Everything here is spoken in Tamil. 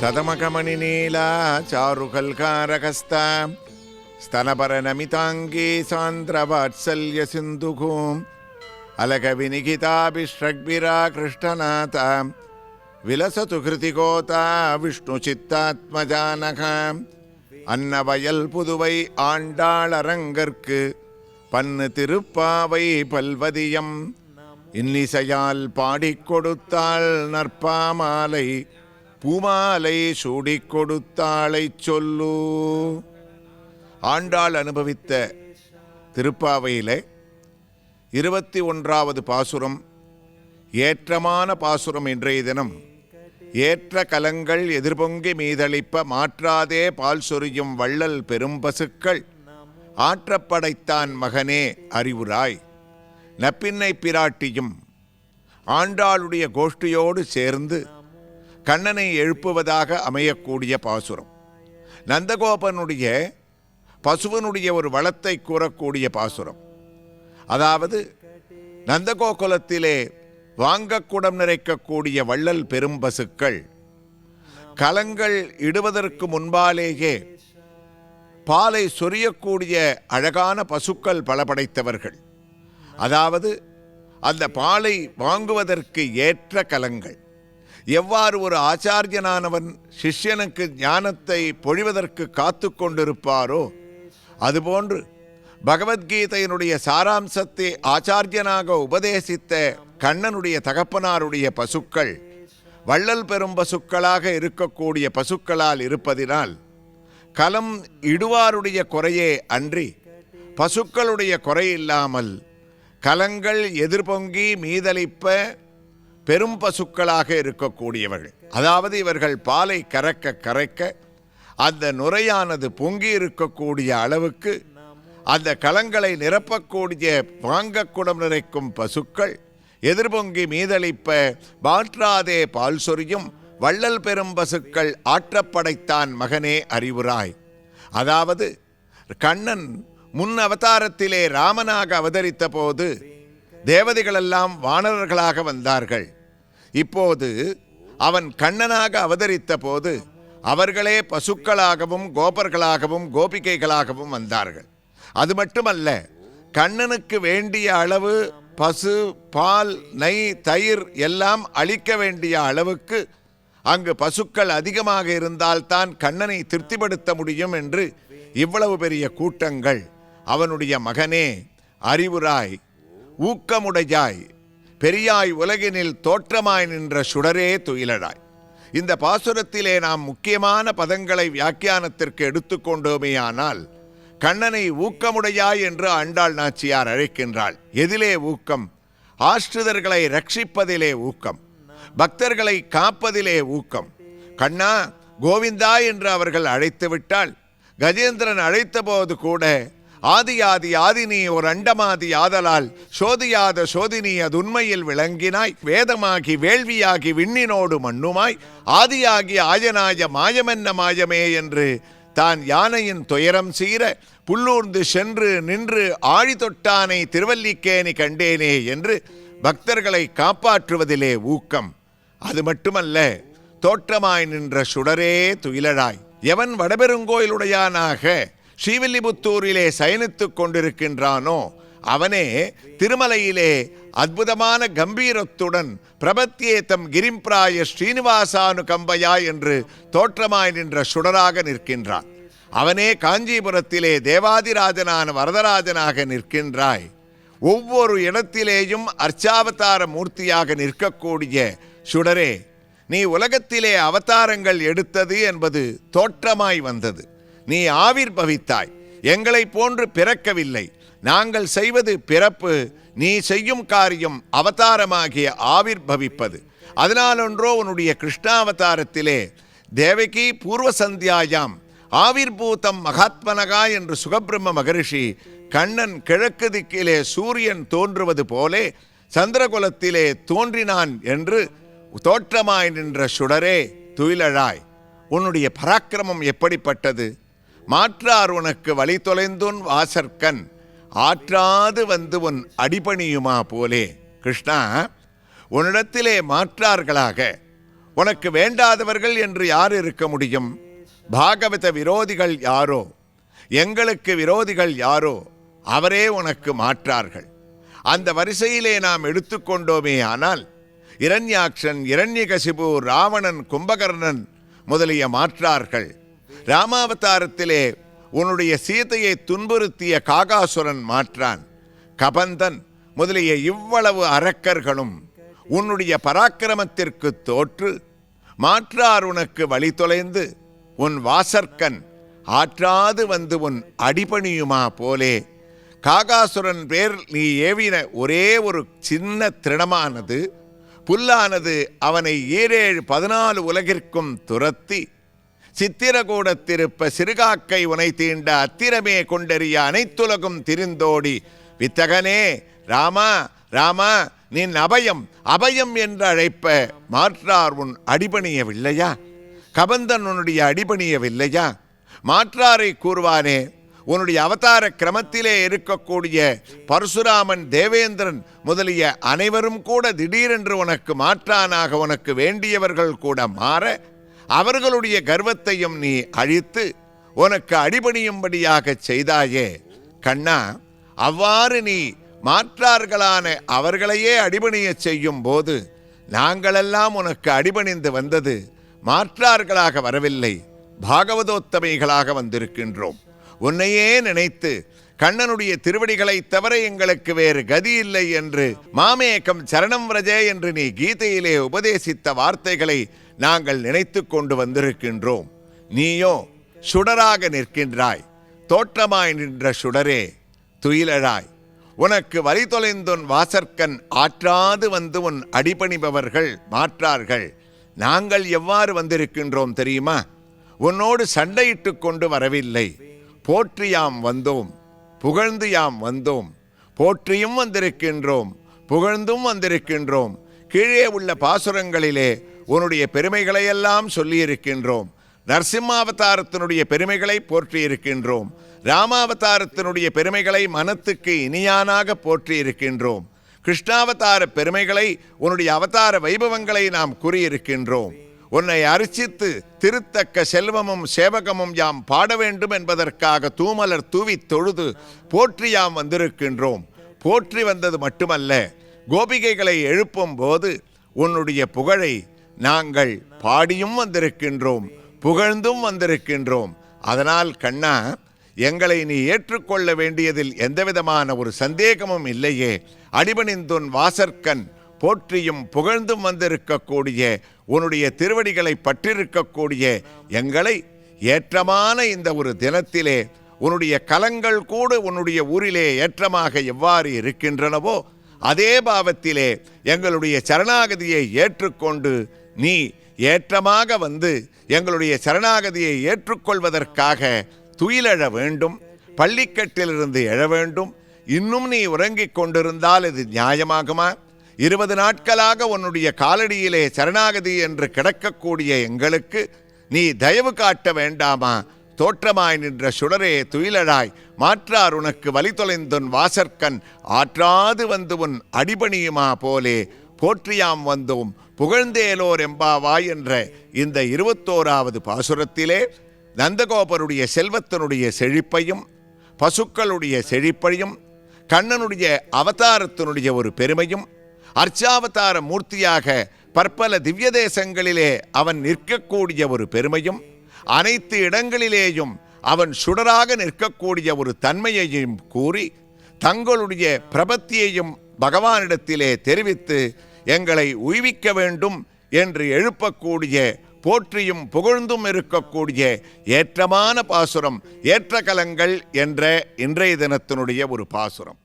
सदमकमणिनीला चारुकल्कारकस्ता स्तनपरनमिताङ्गी सान्द्रवात्सल्यसिन्धुघूम् अलकविनिखिताभिषड्भिरा कृष्णनाथा विलसतु कृतिकोता विष्णुचित्तात्मजानः அன்னவயல் புதுவை ஆண்டாளரங்கற்கு பன்னு திருப்பாவை பல்வதியம் இன்னிசையால் பாடிக் கொடுத்தாள் நற்பாமாலை பூமாலை சூடிக் கொடுத்தாளைச் சொல்லு. ஆண்டாள் அனுபவித்த திருப்பாவையிலே இருபத்தி ஒன்றாவது பாசுரம் ஏற்றமான பாசுரம் இன்றைய தினம். ஏற்ற கலங்கள் எதிர்பொங்கி மீதளிப்ப மாற்றாதே பால் சொரியும் வள்ளல் பெரும்பசுக்கள் ஆற்றப்படைத்தான் மகனே அறிவுராய். நப்பின்னை பிராட்டியும் ஆண்டாளுடைய கோஷ்டியோடு சேர்ந்து கண்ணனை எழுப்புவதாக அமையக்கூடிய பாசுரம். நந்தகோபனுடைய பசுவனுடைய ஒரு வளத்தை கூறக்கூடிய பாசுரம். அதாவது நந்தகோகுலத்திலே வாங்கக்குடம் நிறைக்கக்கூடிய வள்ளல் பெரும் பசுக்கள் கலங்கள் இடுவதற்கு முன்பாலேயே பாலை சொரியக்கூடிய அழகான பசுக்கள் பல படைத்தவர்கள் அதாவது அந்த பாலை வாங்குவதற்கு ஏற்ற கலங்கள். எவ்வாறு ஒரு ஆச்சாரியனானவன் சிஷ்யனுக்கு ஞானத்தை பொழிவதற்கு காத்து கொண்டிருப்பாரோ அதுபோன்று பகவத்கீதையினுடைய சாராம்சத்தை ஆச்சாரியனாக உபதேசித்த கண்ணனுடைய தகப்பனாருடைய பசுக்கள் வள்ளல் பெரும் பசுக்களாக இருக்கக்கூடிய பசுக்களால் இருப்பதினால் கலம் இடுவாருடைய குறையே அன்றி பசுக்களுடைய குறை இல்லாமல் கலங்கள் எதிர்பொங்கி மீதளிப்ப பெரும் பசுக்களாக இருக்கக்கூடியவர்கள். அதாவது இவர்கள் பாலை கறக்க கரைக்க அந்த நுரையானது பொங்கி இருக்கக்கூடிய அளவுக்கு அந்த களங்களை நிரப்பக்கூடிய வாங்க குடம் நிறைக்கும் பசுக்கள் எதிர்பொங்கி மீதளிப்ப மாற்றாதே பால் சொரியும் வள்ளல் பெரும் பசுக்கள் ஆற்றப்படைத்தான் மகனே அறிவுராய். அதாவது கண்ணன் முன் அவதாரத்திலே ராமனாக அவதரித்த போது தேவதைகளெல்லாம் வானரர்களாக வந்தார்கள். இப்போது அவன் கண்ணனாக அவதரித்த போது அவர்களே பசுக்களாகவும் கோபர்களாகவும் கோபிகைகளாகவும் வந்தார்கள். அது மட்டுமல்ல கண்ணனுக்கு வேண்டிய அளவு பசு பால் நெய் தயிர் எல்லாம் அளிக்க வேண்டிய அளவுக்கு அங்கு பசுக்கள் அதிகமாக இருந்தால்தான் கண்ணனை திருப்திப்படுத்த முடியும் என்று இவ்வளவு பெரிய கூட்டங்கள் அவனுடைய மகனே அறிவுராய் ஊக்கமுடையாய் பெரியாய் உலகினில் தோற்றமாய் நின்ற சுடரே துயிலடாய் இந்த பாசுரத்திலே நாம் முக்கியமான பதங்களை வியாக்கியானத்திற்கு எடுத்துக்கொண்டோமேயானால் கண்ணனை ஊக்கமுடையாய் என்று ஆண்டாள் நாச்சியார் அழைக்கின்றாள். எதிலே ஊக்கம் ஆஷ்டிதர்களை ரட்சிப்பதிலே ஊக்கம் பக்தர்களை காப்பதிலே ஊக்கம். கண்ணா கோவிந்தா என்று அவர்கள் அழைத்து விட்டால் கஜேந்திரன் அழைத்தபோது கூட ஆதியாதி ஆதினி ஒரு அண்டமாதி ஆதலால் சோதியாத சோதினி அது உண்மையில் விளங்கினாய். வேதமாகி வேள்வியாகி விண்ணினோடு மண்ணுமாய். ஆதியாகி ஆயனாய மாயமென்ன மாயமே என்று தான் யானையின் துயரம் சீர புல்லூர்ந்து சென்று நின்று ஆழி தொட்டானை திருவல்லிக்கேணி கண்டேனே என்று பக்தர்களை காப்பாற்றுவதிலே ஊக்கம். அது மட்டுமல்ல தோற்றமாய் நின்ற சுடரே துயிலழாய். எவன் வடபெருங்கோயிலுடையானாக ஸ்ரீவில்லிபுத்தூரிலே சயனித்துக் கொண்டிருக்கின்றானோ அவனே திருமலையிலே அற்புதமான கம்பீரத்துடன் பிரபத்தியேத்தம் கிரிம்பிராய ஸ்ரீனிவாசானு கம்பையா என்று தோற்றமாய் நின்ற சுடராக நிற்கின்றான். அவனே காஞ்சிபுரத்திலே தேவாதிராஜனான வரதராஜனாக நிற்கின்றாய். ஒவ்வொரு இடத்திலேயும் அர்ச்சாவதார மூர்த்தியாக நிற்கக்கூடிய சுடரே நீ உலகத்திலே அவதாரங்கள் எடுத்தது என்பது தோற்றமாய் வந்தது. நீ ஆவிர்பவித்தாய் எங்களைப் போன்று பிறக்கவில்லை. நாங்கள் செய்வது பிறப்பு நீ செய்யும் காரியம் அவதாரமாகிய ஆவிர்பவிப்பது அதனாலொன்றோ உன்னுடைய கிருஷ்ணாவதாரத்திலே தேவகி பூர்வ சந்தியாயாம் ஆவிர்பூதம் மகாத்மனகா என்று சுகபிரம்ம மகரிஷி கண்ணன் கிழக்கு திக்கிலே சூரியன் தோன்றுவது போலே சந்திரகுலத்திலே தோன்றினான் என்று தோற்றமாய் நின்ற சுடரே துயிலழாய். உன்னுடைய பராக்கிரமம் எப்படிப்பட்டது? மாற்றார் உனக்கு வழி தொலைந்துன் வாசற்கண். ஆற்றாது வந்து உன் அடிபணியுமா போலே. கிருஷ்ணா உன்னிடத்திலே மாற்றார்களாக. உனக்கு வேண்டாதவர்கள் என்று யார் இருக்க முடியும்? பாகவத விரோதிகள் யாரோ? எங்களுக்கு விரோதிகள் யாரோ? அவரே உனக்கு மாற்றார்கள். அந்த வரிசையிலே நாம் எடுத்துக்கொண்டோமே ஆனால் இரண்யாக்ஷன் இரண்யகசிபு ராவணன் கும்பகர்ணன் முதலிய மாற்றார்கள். ராமாவதாரத்திலே உன்னுடைய சீதையை துன்புறுத்திய காகாசுரன் மாற்றான். கபந்தன் முதலிய இவ்வளவு அரக்கர்களும் உன்னுடைய பராக்கிரமத்திற்கு தோற்று மாற்றார் உனக்கு வழி தொலைந்து உன் வாசற்கன் ஆற்றாது வந்து உன் அடிபணியுமா போலே. காகாசுரன் பேர் நீ ஏவின ஒரே ஒரு சின்ன திருடமானது புல்லானது அவனை ஈரேழு பதினாலு உலகிற்கும் துரத்தி சித்திரகூடத்திருப்ப சிறுகாக்கை உனை தீண்ட அத்திரமே கொண்டறிய அனைத்துலகும் திரிந்தோடி. வித்தகனே ராமா ராமா நின் அபயம் அபயம் என்று அழைப்ப மாற்றார் உன் அடிபணியவில்லையா? கபந்தன் உன்னுடைய அடிபணியவில்லையா? மாற்றாரை கூறுவானே உன்னுடைய அவதார கிரமத்திலே இருக்கக்கூடிய பரசுராமன் தேவேந்திரன் முதலிய அனைவரும் கூட திடீரென்று உனக்கு மாற்றானாக உனக்கு வேண்டியவர்கள் கூட மாற அவர்களுடைய கர்வத்தையும் நீ அழித்து உனக்கு அடிபணியும்படியாக செய்தாயே. கண்ணா அவ்வாறு நீ மாற்றார்களான அவர்களையே அடிபணியச் செய்யும் போது நாங்களெல்லாம் உனக்கு அடிபணிந்து வந்தது. மாற்றார்களாக வரவில்லை. பாகவதோத்தமைகளாக வந்திருக்கின்றோம். உன்னையே நினைத்து கண்ணனுடைய திருவடிகளை தவிர எங்களுக்கு வேறு கதி இல்லை என்று மாமேகம் சரணம் விரஜே என்று நீ கீதையிலே உபதேசித்த வார்த்தைகளை நாங்கள் நினைத்து கொண்டு வந்திருக்கின்றோம். நீயோ சுடராக நிற்கின்றாய். தோற்றமாய் நின்ற சுடரே துயிலழாய். உனக்கு வழி தொலைந்துன் வாசற்கண் ஆற்றாது வந்து உன் அடிபணிபவர்கள் மாற்றார்கள். நாங்கள் எவ்வாறு வந்திருக்கின்றோம் தெரியுமா? உன்னோடு சண்டையிட்டு கொண்டு வரவில்லை. போற்றியாம் வந்தோம். புகழ்ந்து யாம் வந்தோம். போற்றியும் வந்திருக்கின்றோம். புகழ்ந்தும் வந்திருக்கின்றோம். கீழே உள்ள பாசுரங்களிலே உன்னுடைய பெருமைகளையெல்லாம் சொல்லியிருக்கின்றோம். நரசிம்மாவதாரத்தினுடைய பெருமைகளை போற்றியிருக்கின்றோம். ராமாவதாரத்தினுடைய பெருமைகளை மனத்துக்கு இனியானாக போற்றியிருக்கின்றோம். கிருஷ்ணாவதார பெருமைகளை உன்னுடைய அவதார வைபவங்களை நாம் கூறியிருக்கின்றோம். உன்னை அர்ச்சித்து திருத்தக்க செல்வமும் சேவகமும் யாம் பாட வேண்டும் என்பதற்காக தூமலர் தூவித் தொழுது போற்றி யாம் வந்திருக்கின்றோம். போற்றி வந்தது மட்டுமல்ல கோபிகைகளை எழுப்பும் போது உன்னுடைய புகழை நாங்கள் பாடியும் வந்திருக்கின்றோம் புகழ்ந்தும் வந்திருக்கின்றோம். அதனால் கண்ணா எங்களை நீ ஏற்றுக்கொள்ள வேண்டியதில் எந்தவிதமான ஒரு சந்தேகமும் இல்லையே. அடிபணிந்துன் வாசற்கண் போற்றியும் புகழ்ந்தும் வந்திருக்கக்கூடிய உன்னுடைய திருவடிகளை பற்றிருக்கக்கூடிய எங்களை ஏற்றமான இந்த ஒரு தினத்திலே உன்னுடைய கலங்கள் கூட உன்னுடைய ஊரிலே ஏற்றமாக எவ்வாறு இருக்கின்றனவோ அதே பாவத்திலே எங்களுடைய சரணாகதியை ஏற்றுக்கொண்டு நீ ஏற்றமாக வந்து எங்களுடைய சரணாகதியை ஏற்றுக்கொள்வதற்காக துயிலெழ வேண்டும் பள்ளிக்கட்டிலிருந்து எழ வேண்டும். இன்னும் நீ உறங்கிக் கொண்டிருந்தால் இது நியாயமாகுமா? இருபது நாட்களாக உன்னுடைய காலடியிலே சரணாகதி என்று கிடக்கக்கூடிய எங்களுக்கு நீ தயவு காட்ட வேண்டாமா? தோற்றமாய் நின்ற சுடரே துயிலழாய் மாற்றார் உனக்கு வழி தொலைந்துன் வாசற்கண் ஆற்றாது வந்து உன் அடிபணியுமா போலே போற்றியாம் வந்தோம் புகழ்ந்தேலோர் எம்பாவாய் என்ற இந்த இருபத்தோராவது பாசுரத்திலே நந்தகோபருடைய செல்வத்தினுடைய செழிப்பையும் பசுக்களுடைய செழிப்பையும் கண்ணனுடைய அவதாரத்தினுடைய ஒரு பெருமையும் அர்ச்சாவதார மூர்த்தியாக பற்பல திவ்ய தேசங்களிலே அவன் நிற்கக்கூடிய ஒரு பெருமையும் அனைத்து இடங்களிலேயும் அவன் சுடராக நிற்கக்கூடிய ஒரு தன்மையையும் கூறி தங்களுடைய பிரபத்தியையும் பகவானிடத்திலே தெரிவித்து எங்களை உய்விக்க வேண்டும் என்று எழுப்பக்கூடிய போற்றியும் புகழ்ந்தும் இருக்கக்கூடிய ஏற்றமான பாசுரம் ஏற்ற கலங்கள் என்ற இன்றைய தினத்தினுடைய ஒரு பாசுரம்.